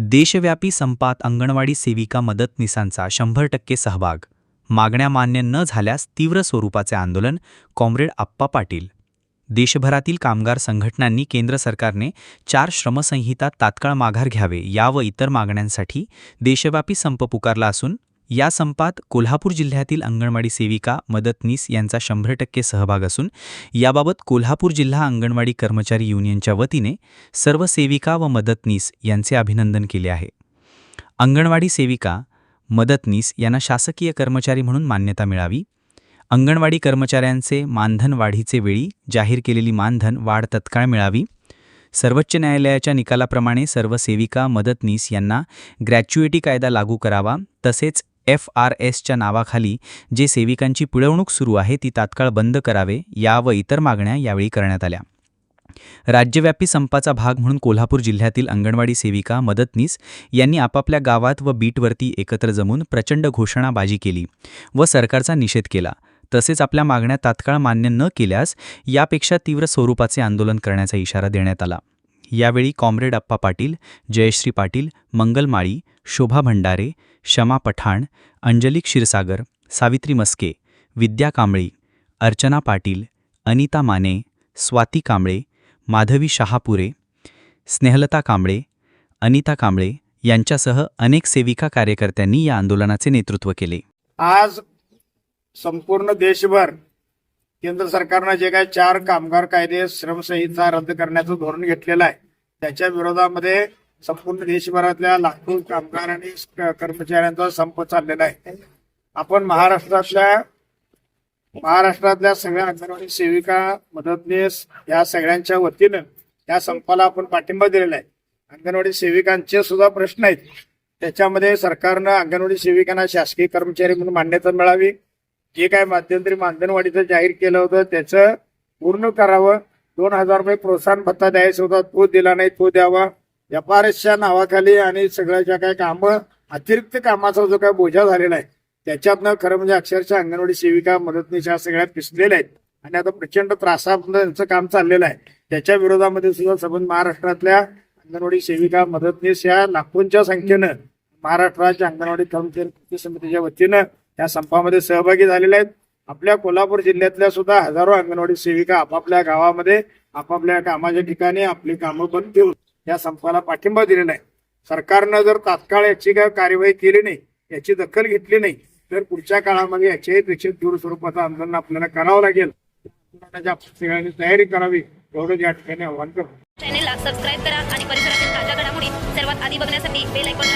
देशव्यापी संपात अंगणवाडी सेविका मदतनीसांचा शंभर टक्के सहभाग. मागण्या मान्य न झाल्यास तीव्र स्वरूपाचे आंदोलन कॉम्रेड आप्पा पाटील. देशभरातील कामगार संघटनांनी केंद्र सरकारने चार श्रमसंहिता तात्काळ माघार घ्यावे या व इतर मागण्यांसाठी देशव्यापी संप पुकारला असून या संपात कोल्हापूर जिल्ह्यातील अंगणवाडी सेविका मदतनीस यांचा शंभर टक्के सहभाग असून याबाबत कोल्हापूर जिल्हा अंगणवाडी कर्मचारी युनियनच्या वतीने सर्व सेविका व मदतनीस यांचे अभिनंदन केले आहे. अंगणवाडी सेविका मदतनीस यांना शासकीय कर्मचारी म्हणून मान्यता मिळावी. अंगणवाडी कर्मचाऱ्यांचे मानधन वाढीचे वेळी जाहीर केलेली मानधन वाढ तत्काळ मिळावी. सर्वोच्च न्यायालयाच्या निकालाप्रमाणे सर्व सेविका मदतनीस यांना ग्रॅच्युएटी कायदा लागू करावा. तसेच एफ आर एसच्या नावाखाली जे सेविकांची पिळवणूक सुरू आहे ती तात्काळ बंद करावे या व इतर मागण्या यावेळी करण्यात आल्या. राज्यव्यापी संपाचा भाग म्हणून कोल्हापूर जिल्ह्यातील अंगणवाडी सेविका मदतनीस यांनी आपापल्या गावात व बीटवरती एकत्र जमून प्रचंड घोषणाबाजी केली व सरकारचा निषेध केला. तसेच आपल्या मागण्या तात्काळ मान्य न केल्यास यापेक्षा तीव्र स्वरूपाचे आंदोलन करण्याचा इशारा देण्यात आला. यावेळी कॉम्रेड अप्पा पाटील जयश्री पाटील मंगल माळी शोभा भंडारे शमा पठाण अंजली क्षीरसागर सावित्री मस्के विद्या कांबळी अर्चना पाटील अनिता माने स्वाती कांबळे माधवी शहापुरे स्नेहलता कांबळे अनिता कांबळे यांच्यासह अनेक सेविका कार्यकर्त्यांनी या आंदोलनाचे नेतृत्व केले. आज संपूर्ण देशभर केंद्र सरकारनं जे काही चार कामगार कायदे श्रमसंहिता रद्द करण्याचं धोरण घेतलेलं आहे त्याच्या विरोधामध्ये संपूर्ण देशभरातल्या लाखो कामगार आणि कर्मचाऱ्यांचा संप चाललेला आहे. आपण महाराष्ट्रातल्या महाराष्ट्रातल्या सगळ्या अंगणवाडी सेविका मदतनीस या सगळ्यांच्या वतीनं या संपाला आपण पाठिंबा दिलेला आहे. अंगणवाडी सेविकांचे सुद्धा प्रश्न आहेत. त्याच्यामध्ये सरकारनं अंगणवाडी सेविकांना शासकीय कर्मचारी म्हणून मान्यता मिळावी. जे काय मध्यंतरी मानधनवाढीचं जाहीर केलं होतं त्याचं पूर्ण करावं. दोन हजार रुपये प्रोत्साहन भत्ता द्यायचा होता तो दिला नाही तो द्यावा. एफ नावाखाली आणि सगळ्याच्या काय काही कामं अतिरिक्त कामाचा जो काय बोजा झालेला आहे त्याच्यातनं खरं म्हणजे अक्षरशः अंगणवाडी सेविका मदतनीस या सगळ्या पिसलेल्या आहेत. आणि आता प्रचंड त्रासापर्यंत त्यांचं काम चाललेलं आहे. त्याच्या विरोधामध्ये सुद्धा संबंध महाराष्ट्रातल्या अंगणवाडी सेविका मदतनीस या लाखोंच्या संख्येनं महाराष्ट्राच्या अंगणवाडी कर्मचारी कृती समितीच्या वतीनं या संपामध्ये सहभागी झालेल्या आहेत. आपल्या कोल्हापूर जिल्ह्यातल्या सुद्धा हजारो अंगणवाडी सेविका आपापल्या गावामध्ये आपापल्या कामाच्या ठिकाणी आपली कामं बंद ठेवून या संपाला पाठिंबा दिलेला आहे. सरकारनं जर तात्काळ याची काय कार्यवाही केली नाही याची दखल घेतली नाही तर पुढच्या काळामध्ये याच्याही पेक्षा दूर स्वरूपाचं आंदोलन आपल्याला करावं लागेल. सगळ्यांनी तयारी करावी एवढं या ठिकाणी आव्हान करू चॅनेलला सबस्क्राईब करा आणि परिसरातील ताज्या घडामोडी सर्वात आधी बघण्यासाठी बेल ऐकून